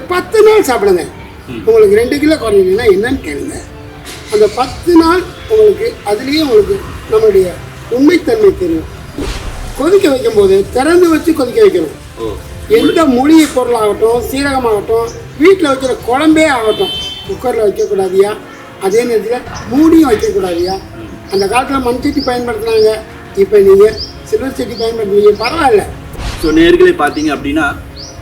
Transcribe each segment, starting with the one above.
ஒரு பத்து நாள் சாப்பிடுங்க. உங்களுக்கு ரெண்டு கிலோ குறையினா என்னன்னு கேளுங்க. அந்த பத்து நாள் உங்களுக்கு அதுலேயே உங்களுக்கு நம்மளுடைய உண்மைத்தன்மை தெரியும். கொதிக்க வைக்கும்போது திறந்து வச்சு கொதிக்க வைக்கணும். எந்த மூலிகை பொருளாகட்டும் சீரகமாகட்டும் வீட்டில் வைக்கிற குழம்பே ஆகட்டும். குக்கரில் வைக்கக்கூடாதியா? அதே நேரத்தில் மூடியும் வைக்கக்கூடாதியா? அந்த காலத்தில் மண் சட்டி பயன்படுத்துனாங்க. இப்போ நீங்கள் சில்வர் சட்டி பயன்படுத்துறீங்க பரவாயில்ல. ஸோ நேர்களை பார்த்தீங்க அப்படின்னா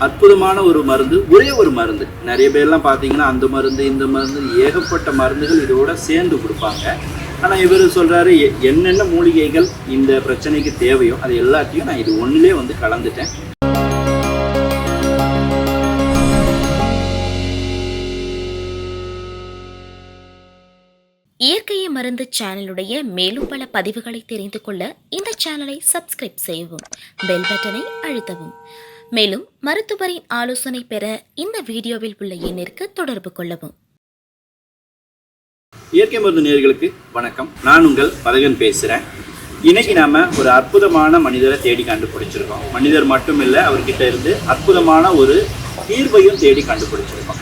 அற்புதமான ஒரு மருந்து ஒரே ஒரு மருந்து. நிறைய பேர்லாம் பார்த்தீங்கன்னா அந்த மருந்து இந்த மருந்து ஏகப்பட்ட மருந்துகள் இதோட சேர்ந்து கொடுப்பாங்க. ஆனால் இவர் சொல்கிறாரு என்னென்ன மூலிகைகள் இந்த பிரச்சனைக்கு தேவையோ அது எல்லாத்தையும் நான் இது ஒன்றிலே வந்து கலந்துட்டேன். இயற்கையை மருந்து சேனலுடைய மேலும் பல பதிவுகளை தெரிந்து கொள்ள இந்த சேனலை சப்ஸ்கிரைப் செய்யவும் பெல் பட்டனை அழுத்தவும். மேலும் மருத்துவரின் ஆலோசனை பெற இந்த வீடியோவில் உள்ள எண்ணிற்கு தொடர்பு கொள்ளவும். இயற்கை மருந்து நேர்களுக்கு வணக்கம். நான் உங்கள் பதகன் பேசுகிறேன் இன்னைக்கு நாம ஒரு அற்புதமான மனிதரை தேடி கண்டுபிடிச்சிருக்கோம். மனிதர் மட்டும் இல்லை அவர்கிட்ட இருந்து அற்புதமான ஒரு தீர்வையும் தேடி கண்டுபிடிச்சிருக்கோம்.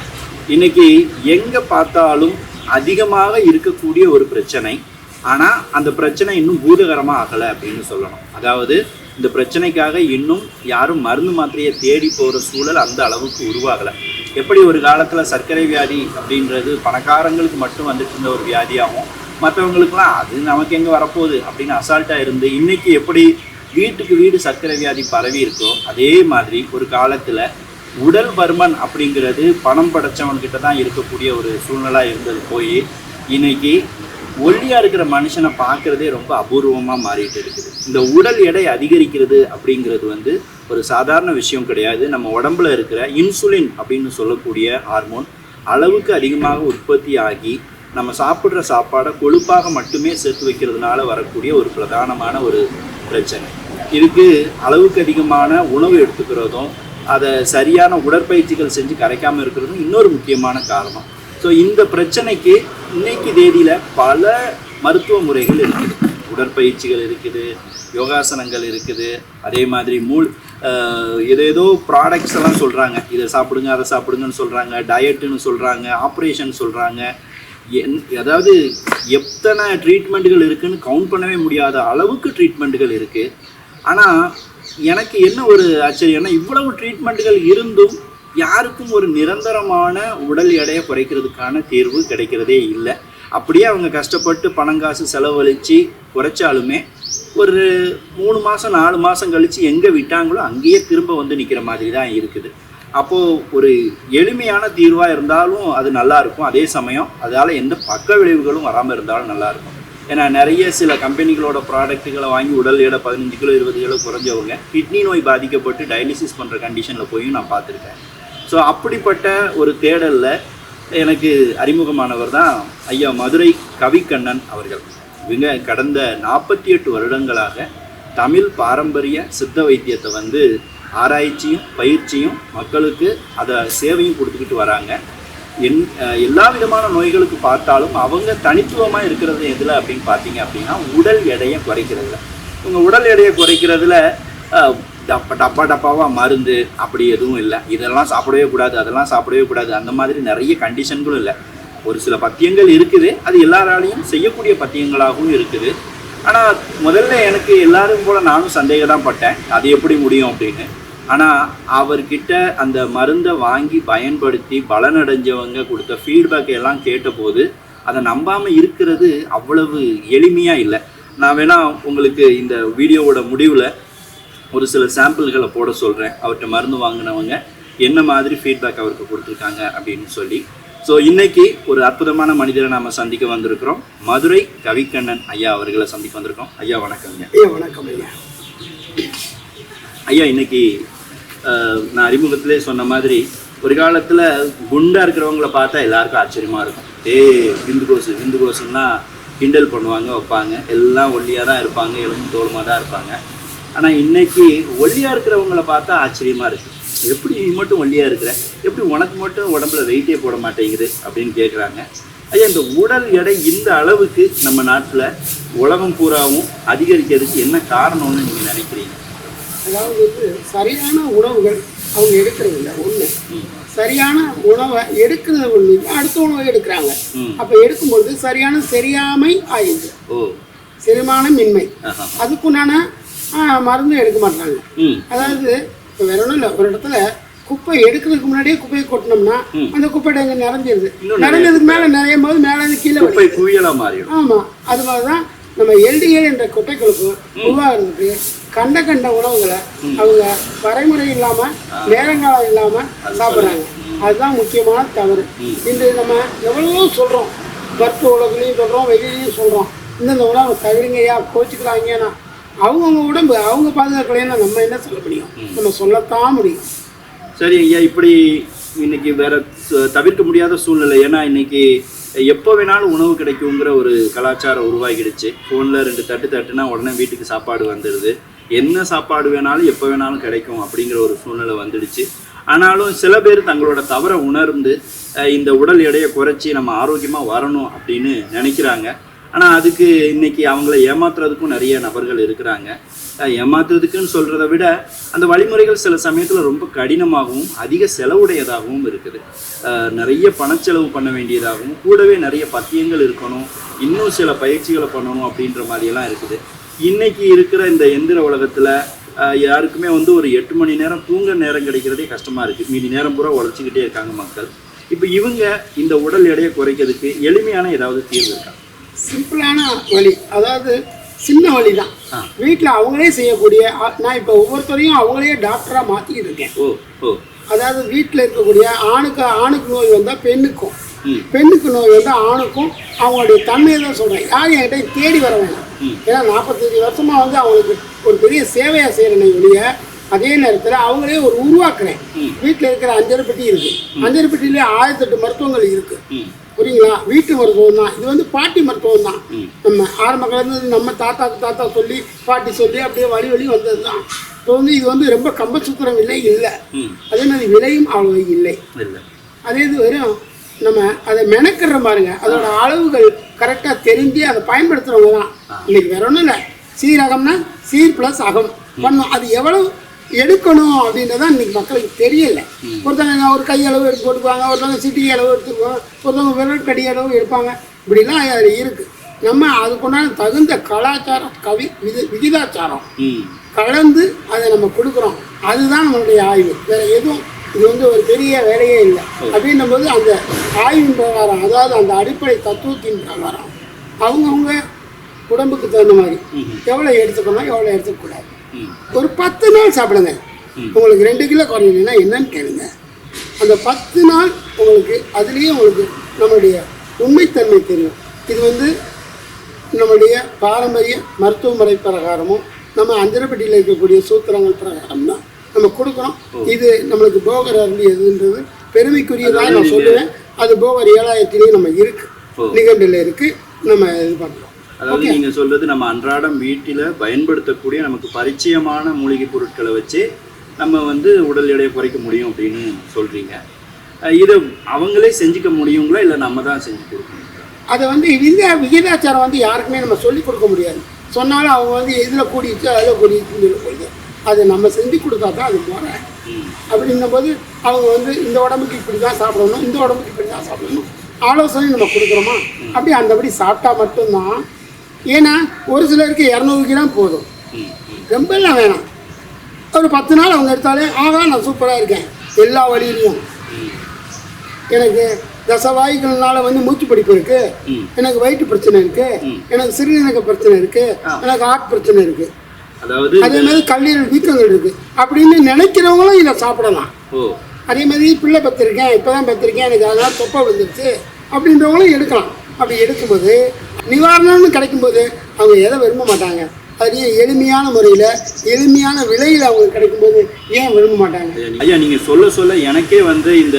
இன்னைக்கு எங்க பார்த்தாலும் அதிகமாக இருக்கக்கூடிய ஒரு பிரச்சனை ஆனா அந்த பிரச்சனை இன்னும் பூதகரமா ஆகலை அப்படின்னு சொல்லணும். அதாவது இந்த பிரச்சனைக்காக இன்னும் யாரும் மருந்து மாத்திரையை தேடி போகிற சூழல் அந்த அளவுக்கு உருவாகலை. எப்படி ஒரு காலத்தில் சர்க்கரை வியாதி அப்படின்றது பணக்காரங்களுக்கு மட்டும் வந்துட்டு இருந்த ஒரு வியாதியாகும். மற்றவங்களுக்குலாம் அது நமக்கு எங்கே வரப்போகுது அப்படின்னு அசால்ட்டாக இருந்து இன்னைக்கு எப்படி வீட்டுக்கு வீடு சர்க்கரை வியாதி பரவி இருக்கோ அதே மாதிரி ஒரு காலத்தில் உடல் பருமன் அப்படிங்கிறது பணம் படைச்சவன்கிட்ட தான் இருக்கக்கூடிய ஒரு சூழ்நிலை இருந்தது போய் இன்னைக்கு ஒல்லியாக இருக்கிற மனுஷனை பார்க்குறதே ரொம்ப அபூர்வமாக மாறிட்டு இருக்குது. இந்த உடல் எடை அதிகரிக்கிறது அப்படிங்கிறது வந்து ஒரு சாதாரண விஷயம் கிடையாது. நம்ம உடம்புல இருக்கிற இன்சுலின் அப்படின்னு சொல்லக்கூடிய ஹார்மோன் அளவுக்கு அதிகமாக உற்பத்தி ஆகி நம்ம சாப்பிட்ற சாப்பாடை கொழுப்பாக மட்டுமே சேர்த்து வைக்கிறதுனால வரக்கூடிய ஒரு பிரதானமான ஒரு பிரச்சனை. இதுக்கு அளவுக்கு அதிகமான உணவு எடுத்துக்கிறதும் அதை சரியான உடற்பயிற்சிகள் செஞ்சு கரைக்காமல் இருக்கிறதும் இன்னொரு முக்கியமான காரணம். ஸோ இந்த பிரச்சனைக்கு இன்னைக்கு தேதியில் பல மருத்துவ முறைகள் இருக்குது. உடற்பயிற்சிகள் இருக்குது யோகாசனங்கள் இருக்குது. அதே மாதிரி மூல் ஏதேதோ ப்ராடக்ட்ஸ் எல்லாம் சொல்கிறாங்க இதை சாப்பிடுங்க அதை சாப்பிடுங்கன்னு சொல்கிறாங்க டயட்டுன்னு சொல்கிறாங்க ஆப்ரேஷன் சொல்கிறாங்க என் அதாவது எத்தனை ட்ரீட்மெண்ட்டுகள் இருக்குதுன்னு கவுண்ட் பண்ணவே முடியாத அளவுக்கு ட்ரீட்மெண்ட்டுகள் இருக்குது ஆனால் எனக்கு என்ன ஒரு ஆச்சரியம்னா இவ்வளவு ட்ரீட்மெண்ட்டுகள் இருந்தும் யாருக்கும் ஒரு நிரந்தரமான உடல் எடையை குறைக்கிறதுக்கான தீர்வு கிடைக்கிறதே இல்லை. அப்படியே அவங்க கஷ்டப்பட்டு பணங்காசு செலவழித்து குறைச்சாலுமே ஒரு மூணு மாதம் நாலு மாதம் கழித்து எங்கே விட்டாங்களோ அங்கேயே திரும்ப வந்து நிற்கிற மாதிரி தான் இருக்குது. அப்போது ஒரு எளிமையான தீர்வாக இருந்தாலும் அது நல்லாயிருக்கும் அதே சமயம் அதால் எந்த பக்க விளைவுகளும் வராமல் இருந்தாலும் நல்லாயிருக்கும் ஏன்னா நிறைய சில கம்பெனிகளோட ப்ராடக்ட்டுகளை வாங்கி உடல் எடை பதினஞ்சு கிலோ இருபது கிலோ குறைஞ்சவங்க கிட்னி நோய் பாதிக்கப்பட்டு டயாலிசிஸ் பண்ணுற கண்டிஷனில் போயும் நான் பார்த்துருக்கேன். ஸோ அப்படிப்பட்ட ஒரு தேடலில் எனக்கு அறிமுகமானவர் தான் ஐயா மதுரை கவிக்கண்ணன் அவர்கள். இவங்க கடந்த நாற்பத்தி எட்டு வருடங்களாக தமிழ் பாரம்பரிய சித்த வைத்தியத்தை வந்து ஆராய்ச்சியும் பயிற்சியும் மக்களுக்கு அதை சேவையும் கொடுத்துக்கிட்டு வராங்க. என் எல்லா விதமான நோய்களுக்கு பார்த்தாலும் அவங்க தனித்துவமாக இருக்கிறது எதில் அப்படின்னு பார்த்தீங்க அப்படின்னா உடல் எடையை குறைக்கிறதுல. உங்கள் உடல் எடையை குறைக்கிறதுல டப்பா டப்பா டப்பாவாக மருந்து அப்படி எதுவும் இல்லை. இதெல்லாம் சாப்பிடவே கூடாது அதெல்லாம் சாப்பிடவே கூடாது. அந்த மாதிரி நிறைய கண்டிஷன்களும் இல்லை. ஒரு சில பத்தியங்கள் இருக்குது. அது எல்லாராலையும் செய்யக்கூடிய பத்தியங்களாகவும் இருக்குது. ஆனால் முதல்ல எனக்கு எல்லாரும் போல நானும் சந்தேகம் தான் பட்டேன். அது எப்படி முடியும் அப்படின்னு. ஆனால் அவர்கிட்ட அந்த மருந்தை வாங்கி பயன்படுத்தி பலனடைஞ்சவங்க கொடுத்த ஃபீட்பேக் எல்லாம் கேட்டபோது அதை நம்பாமல் இருக்கிறது அவ்வளவு எளிமையாக இல்லை. நான் வேணால் உங்களுக்கு இந்த வீடியோவோட முடிவில் ஒரு சில சாம்பிள்களை போட சொல்கிறேன் அவர்கிட்ட மருந்து வாங்கினவங்க என்ன மாதிரி ஃபீட்பேக் அவருக்கு கொடுத்துருக்காங்க அப்படின்னு சொல்லி. ஸோ இன்னைக்கு ஒரு அற்புதமான மனிதரை நாம் சந்திக்க வந்திருக்கிறோம். மதுரை கவிக்கண்ணன் ஐயா அவர்களை சந்திக்க வந்திருக்கோம். ஐயா வணக்கங்க ஐயா வணக்கம் ஐயா. ஐயா இன்னைக்கு நான் அறிமுகத்திலே சொன்ன மாதிரி ஒரு காலத்தில் குண்டா இருக்கிறவங்கள பார்த்தா எல்லாருக்கும் ஆச்சரியமா இருக்கும். ஏய் விந்து கோசு விந்து கோசுன்னா கிண்டல் பண்ணுவாங்க வைப்பாங்க. எல்லாம் ஒல்லியாக தான் இருப்பாங்க எலும்பு தோலுமாக தான் இருப்பாங்க. ஆனால் இன்னைக்கு ஒல்லியாக இருக்கிறவங்கள பார்த்தா ஆச்சரியமா இருக்கு. எப்படி நீ மட்டும் ஒல்லியாக இருக்கிற? எப்படி உனக்கு மட்டும் உடம்புல வெயிட்டே போட மாட்டேங்குது? அப்படின்னு கேட்குறாங்க ஐயா இந்த உடல் எடை இந்த அளவுக்கு நம்ம நாட்டில் உலகம் பூராவும் அதிகரிக்கிறதுக்கு என்ன காரணம்னு நீங்கள் நினைக்கிறீங்க? அதாவது வந்து சரியான உணவுகள் அவங்க எடுக்கிறது இல்லை ஒன்று சரியான உணவை எடுக்கிறது ஒண்ணு அடுத்த உணவை எடுக்கிறாங்க. அப்ப எடுக்கும்பொழுது சரியான சரியாமை ஆயிடுது. ஓ. செரிமானமின்மை. அதுக்குண்டான மருந்து எடுக்க மாட்டாங்க. அதாவது இப்போ வேற ஒன்றும் இல்லை. ஒரு இடத்துல குப்பை எடுக்கிறதுக்கு முன்னாடியே குப்பையை கொட்டினோம்னா அந்த குப்பை அங்கே நிறைஞ்சிருது. நிறைஞ்சதுக்கு மேலே நிறையும் போது மேலே இருந்து கீழே குப்பை விழுது குவியலா மாறிடும். ஆமா. அது மாதிரி தான் நம்ம எல்டிஎல் என்ற கொட்டைகளுக்கு உருவாகிறதுக்கு கண்ட கண்ட உணவுகளை அவங்க வரைமுறை இல்லாம நேரங்காலம் இல்லாம சாப்பிட்றாங்க. அதுதான் முக்கியமான தவறு. இன்று நம்ம எவ்வளவோ சொல்றோம். மருத்துவ உலகத்துலையும் சொல்றோம் வெளியிலையும் சொல்றோம். இந்தந்த உணவை தவிருங்கய்யா கோச்சிக்கிறாங்கன்னா அவங்கவுங்க உடம்பு அவங்க பாதுகாக்கலைன்னா நம்ம என்ன சொல்ல முடியும்? நம்ம சொல்லத்தான் முடியும். சரி ஐயா இப்படி இன்னைக்கு வேற தவிர்க்க முடியாத சூழ்நிலை. ஏன்னா இன்னைக்கு எப்போ வேணாலும் உணவு கிடைக்குங்கிற ஒரு கலாச்சாரம் உருவாகிடுச்சு. ஃபோனில் ரெண்டு தட்டு தட்டுனா உடனே வீட்டுக்கு சாப்பாடு வந்துடுது. என்ன சாப்பாடு வேணாலும் எப்போ வேணாலும் கிடைக்கும் அப்படிங்கிற ஒரு சூழ்நிலை வந்துடுச்சு. ஆனாலும் சில பேர் தங்களோட தவறை உணர்ந்து இந்த உடல் எடையை குறைச்சி நம்ம ஆரோக்கியமாக வரணும் அப்படின்னு நினைக்கிறாங்க. ஆனால் அதுக்கு இன்னைக்கு அவங்கள ஏமாத்துறதுக்கும் நிறைய நபர்கள் இருக்கிறாங்க. ஏமாத்துறதுக்குன்னு சொல்கிறத விட அந்த வழிமுறைகள் சில சமயத்தில் ரொம்ப கடினமாகவும் அதிக செலவுடையதாகவும் இருக்குது. நிறைய பணச்செலவு பண்ண வேண்டியதாகவும் கூடவே நிறைய பத்தியங்கள் இருக்கணும் இன்னும் சில பயிற்சிகளை பண்ணணும் அப்படின்ற மாதிரியெல்லாம் இருக்குது. இன்னைக்கு இருக்கிற இந்த எந்திர உலகத்தில் யாருக்குமே வந்து ஒரு எட்டு மணி நேரம் தூங்க நேரம் கிடைக்கிறதே கஷ்டமாக இருக்குது மீதி நேரம் பூரா உழைச்சிக்கிட்டே இருக்காங்க மக்கள். இப்போ இவங்க இந்த உடல் எடையை குறைக்கிறதுக்கு எளிமையான ஏதாவது தீர்வு இருக்காங்க சிம்பிளான வழி. அதாவது சின்ன வழி தான். வீட்டில் அவங்களே செய்யக்கூடிய நான் இப்போ ஒவ்வொருத்தரையும் அவங்களே டாக்டராக மாற்றிக்கிட்டு இருக்கேன். அதாவது வீட்டில் இருக்கக்கூடிய ஆணுக்கு ஆணுக்கு நோய் வந்தால் பெண்ணுக்கும். பெண்ணுக்கு நோய் வந்தால் ஆணுக்கும் அவங்களுடைய தன்மையை தான் சொல்கிறேன் யார் என்கிட்ட தேடி வர வேணாம். ம். ஏன்னா நாற்பத்தஞ்சு வருஷமாக வந்து அவங்களுக்கு ஒரு பெரிய சேவையாக செய்கிறேனே ஒழிய அதே நேரத்தில் அவங்களே ஒரு உருவாக்குறேன். வீட்டில் இருக்கிற அஞ்சரை பெட்டி இருக்குது அஞ்சரை பெட்டியிலே ஆயிரத்தெட்டு மருத்துவங்கள் இருக்குது ம். புரியுங்களா? வீட்டு மருத்துவம் தான் இது வந்து பாட்டி மருத்துவம் தான். நம்ம ஆரம்ப காலத்துல நம்ம தாத்தாக்கு தாத்தா சொல்லி பாட்டி சொல்லி அப்படியே வழி வழி வந்தது தான் இப்போ வந்து இது வந்து ரொம்ப கம்பசூத்திரம் விலை இல்லை. அதே மாதிரி விலையும் அவ்வளோ இல்லை. அதே இது வெறும் நம்ம அதை மெனக்கிற பாருங்க. அதோட அளவுகள் கரெக்டாக தெரிஞ்சு அதை பயன்படுத்துறவங்க தான் இன்னைக்கு வேற ஒன்றும் இல்லை. சீரகம்னா சீர் ப்ளஸ் அகம். பண்ணும். அது எவ்வளவு எடுக்கணும் அப்படின்றதான் இன்னைக்கு மக்களுக்கு தெரியல. ஒருத்தவங்க ஒரு கை அளவு எடுத்து போட்டுக்குவாங்க ஒருத்தவங்க சிட்டி அளவு எடுத்துக்குவாங்க ஒருத்தவங்க விரல் கடி அளவு எடுப்பாங்க. இப்படிலாம் அது இருக்குது நம்ம அதுக்குண்டான தகுந்த கலாச்சாரம் கவி விதி விகிதாச்சாரம் கலந்து அதை நம்ம கொடுக்குறோம். அதுதான் நம்மளுடைய ஆய்வு. வேற எதுவும் இது வந்து ஒரு பெரிய வேலையே இல்லை. அப்படின்னும் போது அந்த ஆய்வின் பிரகாரம் அதாவது அந்த அடிப்படை தத்துவத்தின் பிரகாரம் அவங்கவுங்க உடம்புக்கு தகுந்த மாதிரி எவ்வளோ எடுத்துக்கணும் எவ்வளோ எடுத்துக்கூடாது ஒரு பத்து நாள் சாப்பிடுங்க. உங்களுக்கு ரெண்டு கிலோ குறையலைன்னா என்னன்னு கேளுங்க. அந்த பத்து நாள் உங்களுக்கு அதுலேயே உங்களுக்கு நம்மளுடைய உண்மைத்தன்மை தெரியும். இது வந்து நம்முடைய பாரம்பரிய மருத்துவ முறை பிரகாரமும் நம்ம அஞ்சரப்பட்டியில் இருக்கக்கூடிய சூத்திரங்கள் பிரகாரம் தான் நம்ம கொடுக்குறோம் இது நம்மளுக்கு போகர் அருளியதுன்றது பெருமைக்குரியதாக நான் சொல்லுவேன். அது போகர் ஏழாயிரத்திலையும் நம்ம இருக்கு. ஓ. நிகண்டில் இருக்கு. நம்ம இது பண்ணுறோம் அதாவது நீங்க சொல்றது நம்ம அன்றாடம் வீட்டில பயன்படுத்தக்கூடிய நமக்கு பரிச்சயமான மூலிகை பொருட்களை வச்சு நம்ம வந்து உடல் எடையை குறைக்க முடியும் அப்படின்னு சொல்றீங்க. இதை அவங்களே செஞ்சுக்க முடியுங்களா? இல்லை நம்ம தான் செஞ்சு கொடுக்கணும் அதை வந்து விகித விகிதாச்சாரம் வந்து யாருக்குமே நம்ம சொல்லிக் கொடுக்க முடியாது. சொன்னாலும் அவங்க வந்து இதில் கூடிச்சு அதில் கூடிச்சுன்னு போகுது அதை நம்ம செஞ்சு கொடுத்தா தான் அது ம். அப்படின்னும் போது அவங்க வந்து இந்த உடம்புக்கு இப்படி தான் சாப்பிடணும் இந்த உடம்புக்கு இப்படி தான் சாப்பிடணும் ஆலோசனை நம்ம கொடுக்குறோமா? அப்படி அந்தபடி சாப்பிட்டா மட்டும்தான் ஏன்னா ஒரு சிலருக்கு இரநூறு கிராம் போதும். ரொம்பலாம் வேணாம். ஒரு பத்து நாள் அவங்க எடுத்தாலே ஆகா நான் சூப்பராக இருக்கேன். எல்லா வழியிலையும். எனக்கு தசவாய்கள்னால வந்து மூச்சு பிடிப்பு இருக்கு. எனக்கு வயிற்று பிரச்சனை இருக்கு. எனக்கு சிறுநீரக பிரச்சனை இருக்கு. எனக்கு ஹார்ட் பிரச்சனை இருக்கு. அதே மாதிரி கல்லீரல் வீக்கங்கள் இருக்கு. அப்படின்னு நினைக்கிறவங்களும் இதை சாப்பிடலாம். அதே மாதிரி பிள்ளை பத்திருக்கேன் இப்பதான் பத்திருக்கேன் எனக்கு அதனால தொப்பை விழுந்துருச்சு அப்படின்றவங்களும் எடுக்கலாம். அப்படி எடுக்கும்போது நிவாரணம்னு கிடைக்கும்போது அவங்க எதை விரும்ப மாட்டாங்க. அதுலேயும் எளிமையான முறையில் எளிமையான விலையில் அவங்க கிடைக்கும்போது ஏன் விரும்ப மாட்டாங்க? ஐயா நீங்க சொல்ல சொல்ல எனக்கே வந்து இந்த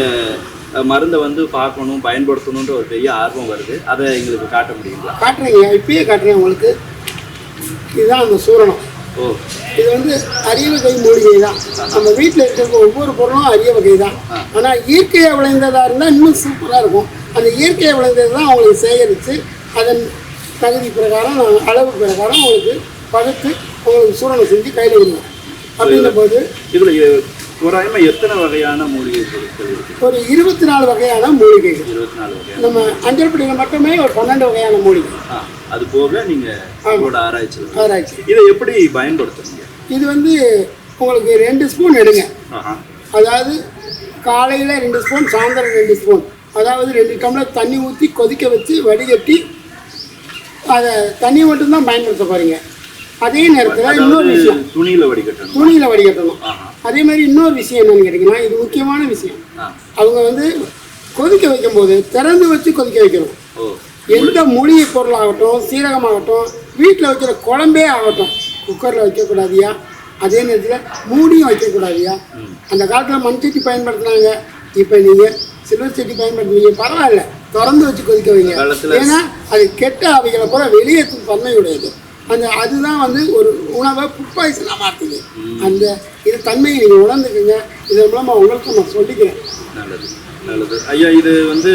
மருந்தை வந்து பார்க்கணும் பயன்படுத்தணுன்ற ஒரு பெரிய ஆர்வம் வருது. அதை எங்களுக்கு காட்ட முடியுங்களா? காட்டுறேங்க. இப்பயே காட்டுறேன் உங்களுக்கு. இதுதான் அந்த சூரணம். ஓ. இது வந்து அரிய வகை மூலிகை தான். நம்ம வீட்டில் இருக்கிற ஒவ்வொரு பொருளும் அரிய வகை தான். ஆனால் இயற்கையாக விளைந்ததாக இருந்தால் இன்னும் சூப்பராக இருக்கும். அந்த இயற்கையாக விளைந்தது தான் அவங்களுக்கு சேகரித்து அதன் தகுதி பிரகாரம் அளவு பிரகாரம் உங்களுக்கு பகுத்து உங்களுக்கு சூரணம் செஞ்சு கையில் விடுவோம் அப்படின்ற போது இதுல தோராயமா எத்தனை வகையான மூலிகை பொருட்கள் ஒரு இருபத்தி நாலு வகையான மூலிகைகள் இருபத்தி நாலு வகையான நம்ம அஞ்சல்படியில் மட்டுமே ஒரு பன்னெண்டு வகையான மூலிகை. அது போக நீங்க உங்களோட ஆராய்ச்சியில் ஆராய்ச்சி. இதை எப்படி பயன்படுத்துறீங்க? இது வந்து உங்களுக்கு ரெண்டு ஸ்பூன் எடுங்க. அதாவது காலையில் ரெண்டு ஸ்பூன் சாயந்தரம் ரெண்டு ஸ்பூன். அதாவது ரெண்டு டம்ளர் தண்ணி ஊற்றி கொதிக்க வச்சு வடிகட்டி அதை தண்ணி மட்டும்தான் பயன்படுத்த போகிறீங்க அதே நேரத்தில் இன்னொரு விஷயம். துணியில வடிகட்டணும். துணியில் வடிகட்டணும். அதே மாதிரி இன்னொரு விஷயம் என்னன்னு கேட்டிங்கன்னா இது முக்கியமான விஷயம். அவங்க வந்து கொதிக்க வைக்கும்போது திறந்து வச்சு கொதிக்க வைக்கணும். எந்த மூலிகை பொருளாகட்டும் சீரகமாகட்டும் வீட்டில் வைக்கிற குழம்பே ஆகட்டும். குக்கரில் வைக்கக்கூடாதியா? அதே நேரத்தில் மூடியும் வைக்கக்கூடாதியா? அந்த காலத்தில் மண் சட்டி பயன்படுத்தினாங்க. இப்போ நீங்கள் சில்வர் சட்டி பயன்படுத்துவீங்க பரவாயில்ல. திறந்து வச்சு கொதிக்க வைங்க. ஏன்னா அது கெட்ட அவைகளை பூரா வெளியேற்றும் தன்மை உடையது அந்த அதுதான் வந்து ஒரு உணவை ஃபுட் பாய்சனாக மாற்றுது அந்த இது தன்மையை நீங்கள் உணர்ந்துக்குங்க. இதன் மூலமாக உங்களுக்கும் நான் சொல்லிக்கிறேன். நல்லது நல்லது. ஐயா இது வந்து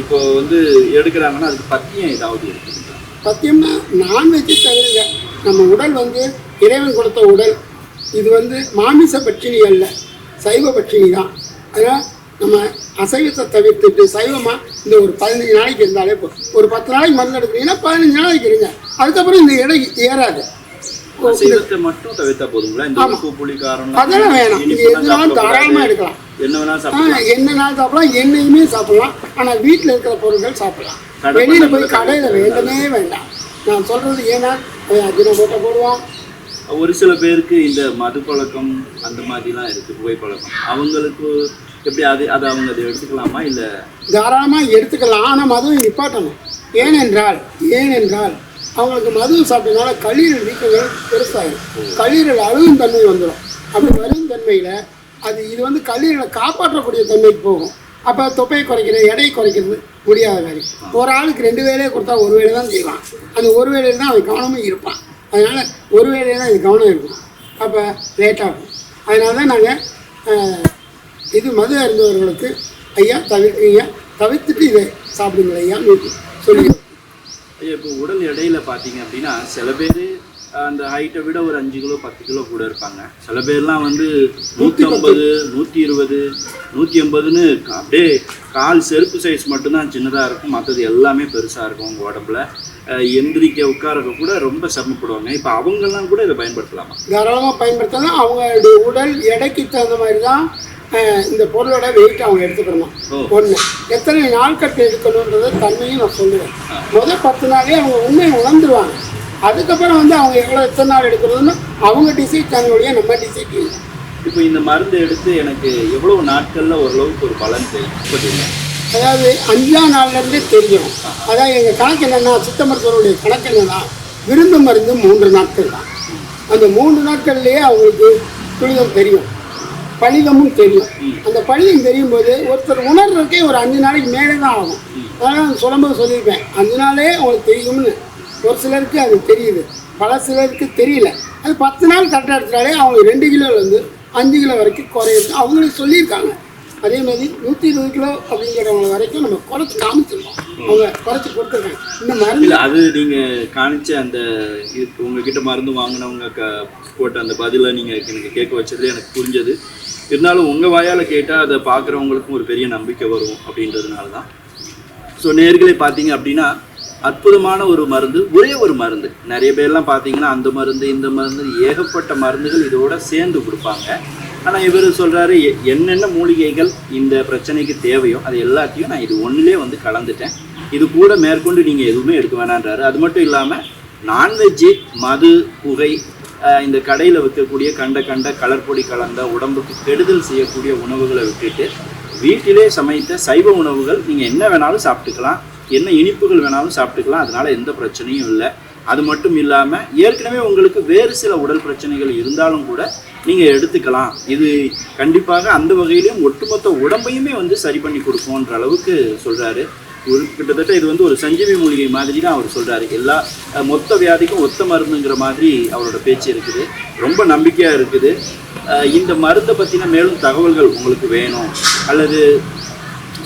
இப்போ வந்து எடுக்கிறாங்கன்னா அதுக்கு பத்தியம் ஏதாவது இருக்குங்களா? பத்தியம்னா நான்வெஜ்ஜு தவிர நம்ம உடல் வந்து இறைவன் கொடுத்த உடல். இது வந்து மாமிச பட்சினி அல்ல. சைவ பட்சினி தான். அதனால் நம்ம அசைவத்தை தவிர்த்துட்டு சைவமாக இந்த ஒரு பதினஞ்சு நாளைக்கு இருந்தாலே போதும் ஒரு பத்து நாளைக்கு மருந்து எடுக்கிறீங்கன்னா பதினஞ்சு நாளைக்கு இருங்க. அதுக்கப்புறம் இந்த எடை ஏறாது. மட்டும் தவிர்த்தா போதுங்களா? அதெல்லாம் வேணாம். எதுனாலும் தாராளமாக எடுக்கலாம். என்ன வேணா ஆ, சாப்பிடலாம் என்ன நாள் சாப்பிடலாம். எண்ணெயுமே சாப்பிடலாம். ஆனால் வீட்டில் இருக்கிற பொருட்கள் சாப்பிடலாம். வெளியில் போய் கடையில் வேண்டவே வேண்டாம். நான் சொல்கிறது ஏன்னா அஜின போட்ட போடுவான். ஒரு சில பேருக்கு இந்த மது பழக்கம் அந்த மாதிரிலாம் இருக்கு புகை பழக்கம் அவங்களுக்கு எப்படி அது அதை அவங்க அதை எடுத்துக்கலாமா? இல்ல தாராளமாக எடுத்துக்கலாம். ஆனால் மதுவை நிப்பாட்டணும். ஏனென்றால் ஏனென்றால் அவங்களுக்கு மது சாப்பிட்டதுனால கல்லீரல் வீக்கங்கள் பெருசாகும் கல்லீரல் அழுகும் தன்மை வந்துடும். அப்படி வரும் தன்மையில் அது இது வந்து கல்லீரலை காப்பாற்றக்கூடிய தன்மைக்கு போகும். அப்போ தொப்பையை குறைக்கிறது எடையை குறைக்கிறது முடியாத காரியம் ஒரு ஆளுக்கு ரெண்டு வேலையை கொடுத்தா ஒரு வேலை தான் செய்வான். அந்த ஒரு வேலையில் தான் அவன் கவனமும் இருப்பான். அதனால் ஒரு வேலையில் தான் இது கவனம் இருக்கும். அப்போ லேட்டாகும் அதனால தான் நாங்கள் இது மது அருந்தவர்களுக்கு ஐயா தவிர்க்கீங்க தவிர்த்துட்டு இதை சாப்பிடுங்க ஐயா சொல்லி ஐயா இப்போ உடல் எடையில பார்த்தீங்க அப்படின்னா சில பேர் அந்த ஹைட்டை விட ஒரு அஞ்சு கிலோ பத்து கிலோ கூட இருப்பாங்க. சில பேர்லாம் வந்து நூற்றி ஐம்பது நூற்றி இருபது நூற்றி எண்பதுன்னு அப்படியே கால் செருப்பு சைஸ் மட்டும்தான் சின்னதாக இருக்கும். மற்றது எல்லாமே பெருசாக இருக்கும் உங்கள் உடம்புல. எந்திரிக்க உட்காரக்க கூட ரொம்ப சிரமப்படுவாங்க. இப்போ அவங்கெல்லாம் கூட இதை பயன்படுத்தலாமா? தாராளமாக பயன்படுத்தலாம். அவங்களுடைய உடல் எடைக்கு தகுந்த மாதிரி தான் இந்த பொருளோட வெயிட் அவங்க எடுத்துக்கணும். ஒன்று எத்தனை நாட்கள் எடுக்கணுன்றத தன்மையும் நான் சொல்லுவேன். முதல் பத்து நாளே அவங்க உண்மையை உணர்ந்துருவாங்க. அதுக்கப்புறம் வந்து அவங்க எவ்வளோ எத்தனை நாள் எடுக்கிறதுன்னு அவங்க டிசைட் தன்னுடைய நம்ம டிசைட் இப்போ இந்த மருந்து எடுத்து எனக்கு எவ்வளவு நாட்களில் ஓரளவுக்கு ஒரு பலன் தெரியும் அதாவது அஞ்சாம் நாள்லேருந்தே தெரியும். அதாவது எங்கள் கணக்கு என்னென்னா சித்த மருத்துவருடைய கணக்கு என்னன்னா விருந்து மருந்து மூன்று நாட்கள் தான். அந்த மூன்று நாட்கள்லேயே அவங்களுக்கு துரிதம் தெரியும். பழிதமும் தெரியும். அந்த பலிதம் தெரியும் போது ஒருத்தர் உணர்றதுக்கே ஒரு அஞ்சு நாளைக்கு மேலே தான் ஆகும். அதனால் சொல்லும்போது சொல்லியிருப்பேன் அஞ்சு நாளே அவங்களுக்கு தெரியும்னு. ஒரு சிலருக்கு அது தெரியுது. பல சிலருக்கு தெரியல. அது பத்து நாள் கரெக்டாக எடுத்தாலே அவங்க ரெண்டு கிலோலேருந்து அஞ்சு கிலோ வரைக்கும் குறையுது. அவங்களுக்கு சொல்லியிருக்காங்க. அதே மாதிரி நூற்றி இருபது கிலோ அப்படிங்கிறவங்க வரைக்கும் நம்ம குறைச்சி காமிச்சிருக்கோம். அவங்க குறைச்சி கொடுத்துருக்காங்க. இந்த மருந்து அது நீங்கள் காணிச்ச அந்த இது உங்ககிட்ட மருந்து வாங்கினவங்க க போட்ட அந்த பதிலை நீங்கள் எனக்கு கேட்க வச்சது எனக்கு புரிஞ்சது. இருந்தாலும் உங்கள் வாயால் கேட்டால் அதை பார்க்குறவங்களுக்கும் ஒரு பெரிய நம்பிக்கை வரும் அப்படின்றதுனால தான் ஸோ நேர்களை பார்த்தீங்க அப்படின்னா அற்புதமான ஒரு மருந்து ஒரே ஒரு மருந்து. நிறைய பேர்லாம் பார்த்தீங்கன்னா அந்த மருந்து இந்த மருந்து ஏகப்பட்ட மருந்துகள் இதோட சேர்ந்து கொடுப்பாங்க. ஆனால் இவர் சொல்கிறாரு எ- என்னென்ன மூலிகைகள் இந்த பிரச்சனைக்கு தேவையோ அது எல்லாத்தையும் நான் இது ஒன்றிலே வந்து கலந்துட்டேன். இது கூட மேற்கொண்டு நீங்கள் எதுவுமே எடுக்க வேணான்றாரு. அது மட்டும் இல்லாமல் நான்வெஜ்ஜு மது புகை இந்த கடையில் விற்கக்கூடிய கண்ட கண்ட கலர்பொடி கலந்த உடம்புக்கு கெடுதல் செய்யக்கூடிய உணவுகளை விட்டுட்டு வீட்டிலே சமைத்த சைவ உணவுகள் நீங்கள் என்ன வேணாலும் சாப்பிட்டுக்கலாம். என்ன இனிப்புகள் வேணாலும் சாப்பிட்டுக்கலாம். அதனால் எந்த பிரச்சனையும் இல்லை. அது மட்டும் இல்லாமல் ஏற்கனவே உங்களுக்கு வேறு சில உடல் பிரச்சனைகள் இருந்தாலும் கூட நீங்கள் எடுத்துக்கலாம். இது கண்டிப்பாக அந்த வகையிலையும் ஒட்டுமொத்த உடம்பையுமே வந்து சரி பண்ணி கொடுக்கும்ன்ற அளவுக்கு சொல்கிறாரு ஒரு கிட்டத்தட்ட இது வந்து ஒரு சஞ்சீவி மூலிகை மாதிரி தான் அவர் சொல்கிறாரு எல்லா மொத்த வியாதிக்கும் ஒத்த மருந்துங்கிற மாதிரி அவரோட பேச்சு இருக்குது. ரொம்ப நம்பிக்கையாக இருக்குது. இந்த மருந்தை பற்றின மேலும் தகவல்கள் உங்களுக்கு வேணும். அல்லது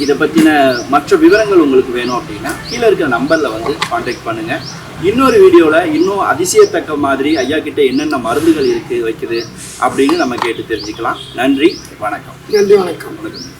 இதை பற்றின மற்ற விவரங்கள் உங்களுக்கு வேணும் அப்படின்னா கீழே இருக்கிற நம்பரில் வந்து காண்டாக்ட் பண்ணுங்கள் இன்னொரு வீடியோவில் இன்னும் அதிசயத்தக்க மாதிரி ஐயா கிட்ட என்னென்ன மருந்துகள் இருக்கு வைக்குது அப்படின்னு நம்ம கேட்டு தெரிஞ்சுக்கலாம். நன்றி வணக்கம். நன்றி வணக்கம். வணக்கம்.